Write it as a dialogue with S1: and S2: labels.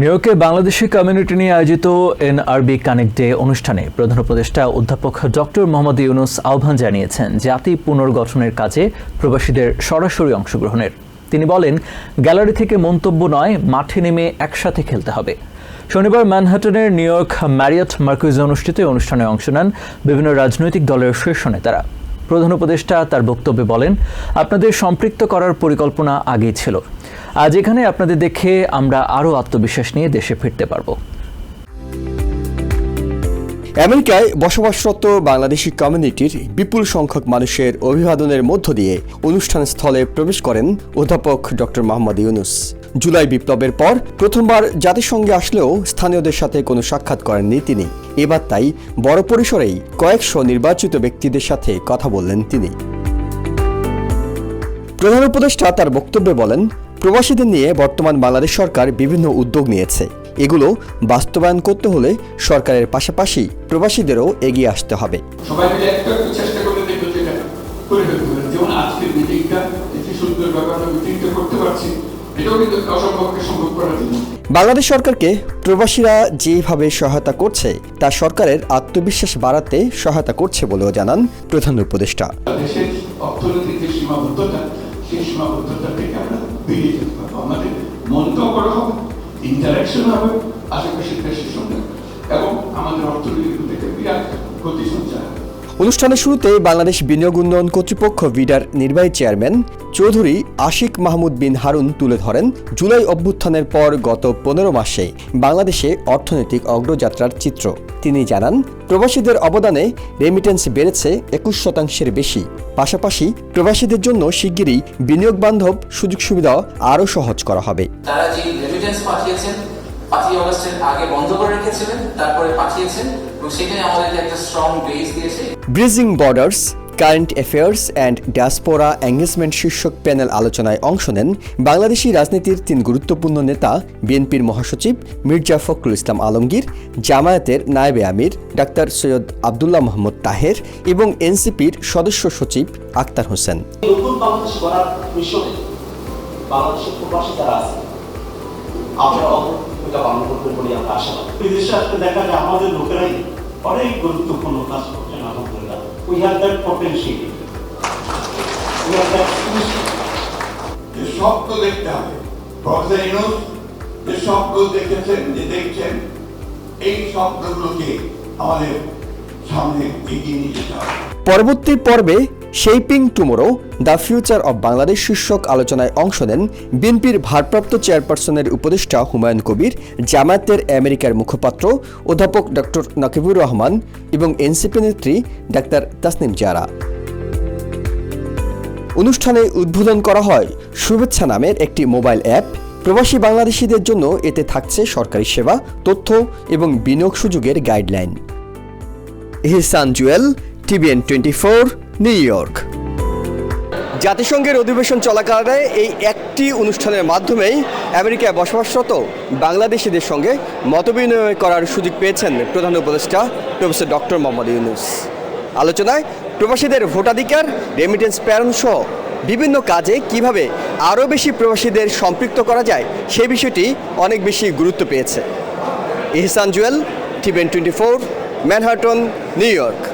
S1: New ইয়র্কে Bangladeshi community নিয়ে আয়োজিত এনআরবি কানেক্ট ডে অনুষ্ঠানে প্রধান উপদেষ্টা অধ্যাপক ডক্টর মোহাম্মদ ইউনুস আহ্বান জানিয়েছেন জাতি পুনর্গঠনের কাজে প্রবাসীদের সরাসরি অংশগ্রহণের। তিনি বলেন, গ্যালারি থেকে মন্তব্য নয়, মাঠে নেমে একসাথে খেলতে হবে। শনিবার ম্যানহাটনের নিউ ইয়র্ক ম্যারিয়ট মার্কুইজে অনুষ্ঠিত অনুষ্ঠানে অংশ নেন বিভিন্ন রাজনৈতিক দলের শীর্ষ নেতারা। প্রধান উপদেষ্টা তার বক্তব্যে বলেন, আপনাদের সম্পৃক্ত করার পরিকল্পনা আগেই ছিল। আজ এখানে আপনাদের দেখে আমরা আরও আত্মবিশ্বাস নিয়ে দেশে ফিরতে পারব।
S2: আমেরিকায় বসবাসরত বাংলাদেশি কমিউনিটির বিপুল সংখ্যক মানুষের অভিবাদনের মধ্য দিয়ে অনুষ্ঠান স্থলে প্রবেশ করেন অধ্যাপক ডক্টর মোহাম্মদ ইউনুস। জুলাই বিপ্লবের পর প্রথমবার জাতিসংঘে আসলেও স্থানীয়দের সাথে কোনো সাক্ষাৎ করেননি তিনি। এবার তাই বড় পরিসরেই কয়েকশো নির্বাচিত ব্যক্তিদের সাথে কথা বললেন তিনি। প্রধান উপদেষ্টা তার বক্তব্যে বলেন, প্রবাসীদের নিয়ে বর্তমান বাংলাদেশ সরকার বিভিন্ন উদ্যোগ নিয়েছে। এগুলো বাস্তবায়ন করতে হলে সরকারের পাশাপাশি প্রবাসীদেরও এগিয়ে আসতে হবে।
S3: করতে পারছি।
S2: বাংলাদেশ সরকারকে প্রবাসীরা যেভাবে সহায়তা করছে তা সরকারের আত্মবিশ্বাস বাড়াতে সহায়তা করছে বলেও জানান প্রধান উপদেষ্টা।
S3: দেশের অর্থনৈতিক যে সীমাবদ্ধতা সেই সীমাবদ্ধতা থেকে আমরা বেরিয়ে যেতে পারব। আমাদের মনটাও করা হবে ইন্টারাকশন হবে আশেপাশের দেশের সঙ্গে। এবং আমাদের অর্থনীতির থেকে বিরাট সঞ্চার হবে।
S2: অনুষ্ঠানের শুরুতে বাংলাদেশ বিনিয়োগ উন্নয়ন কর্তৃপক্ষ ভিডার নির্বাহী চেয়ারম্যান চৌধুরী আশিক মাহমুদ বিন হারুন তুলে ধরেন, জুলাই অভ্যুত্থানের পর গত পনেরো মাসে বাংলাদেশে অর্থনৈতিক অগ্রযাত্রার চিত্র। তিনি জানান, প্রবাসীদের অবদানে রেমিটেন্স বেড়েছে একুশ শতাংশের বেশি। পাশাপাশি প্রবাসীদের জন্য শিগগিরই বিনিয়োগ বান্ধব সুযোগ সুবিধা আরও সহজ করা হবে।
S4: তারা যে রেমিটেন্স পাঠিয়েছেন পাঁচই অগস্টের আগে বন্ধ করে রেখেছিলেন তারপরে পাঠিয়েছেন এবং সেখানে আমাদেরকে একটা স্ট্রং বেস দিয়েছে।
S2: Bridging borders current affairs and diaspora engagement শীর্ষক প্যানেল আলোচনায় অংশ নেন বাংলাদেশি রাজনীতির তিন গুরুত্বপূর্ণ নেতা বিএনপির মহাসচিব মির্জা ফখরুল ইসলাম আলমগীর জামায়াতের নায়েবে আমির ডাক্তার সৈয়দ আবদুল্লাহ মোহাম্মদ তাহের এবং এনসিপির সদস্য সচিব আক্তার হোসেন।
S5: বাংলাদেশের প্রবাসী যারা আছে ভূমিকা পালন করবেন বলে আমরা আশাবাদী। বিদেশে আসতে দেখা যায় আমাদের লোকেরাই অনেক গুরুত্বপূর্ণ কাজ করছেন আলহামদুলিল্লাহ we have that potential we have that
S3: যে স্বপ্ন দেখতে হবে। যে স্বপ্ন দেখেছেন যে দেখছেন এই স্বপ্নগুলোকে আমাদের সামনে এগিয়ে নিয়ে যেতে হবে।
S2: পরবর্তী পর্বে shaping tomorrow the future of Bangladesh শীর্ষক আলোচনায় অংশ নেন বিএনপির ভারপ্রাপ্ত চেয়ারপারসনের উপদেষ্টা হুমায়ুন কবির, জামায়াতের আমেরিকার মুখপাত্র অধ্যাপক ডক্টর নকিবুর রহমান এবং এনসিপি নেত্রী ডাক্তার তাসনিম জারা। অনুষ্ঠানে উদ্বোধন করা হয় শুভেচ্ছা নামের একটি মোবাইল অ্যাপ। প্রবাসী বাংলাদেশিদের জন্য এতে থাকছে সরকারি সেবা, তথ্য এবং বিনিয়োগ সুযোগের guideline. Ihsan Jewel, TVN twenty four New York. জাতিসংঘের অধিবেশন চলাকালে এই একটি অনুষ্ঠানের মাধ্যমেই আমেরিকায় বসবাসরত বাংলাদেশিদের সঙ্গে মতবিনিময় করার সুযোগ পেয়েছেন প্রধান উপদেষ্টা প্রফেসর ডক্টর মোহাম্মদ ইউনুস। আলোচনায় প্রবাসীদের ভোটাধিকার রেমিটেন্স প্রেরণ সহ বিভিন্ন কাজে কীভাবে আরও বেশি প্রবাসীদের সম্পৃক্ত করা যায় সে বিষয়টি অনেক বেশি গুরুত্ব পেয়েছে। Ihsan Jewel TVN twenty four, Manhattan, New York.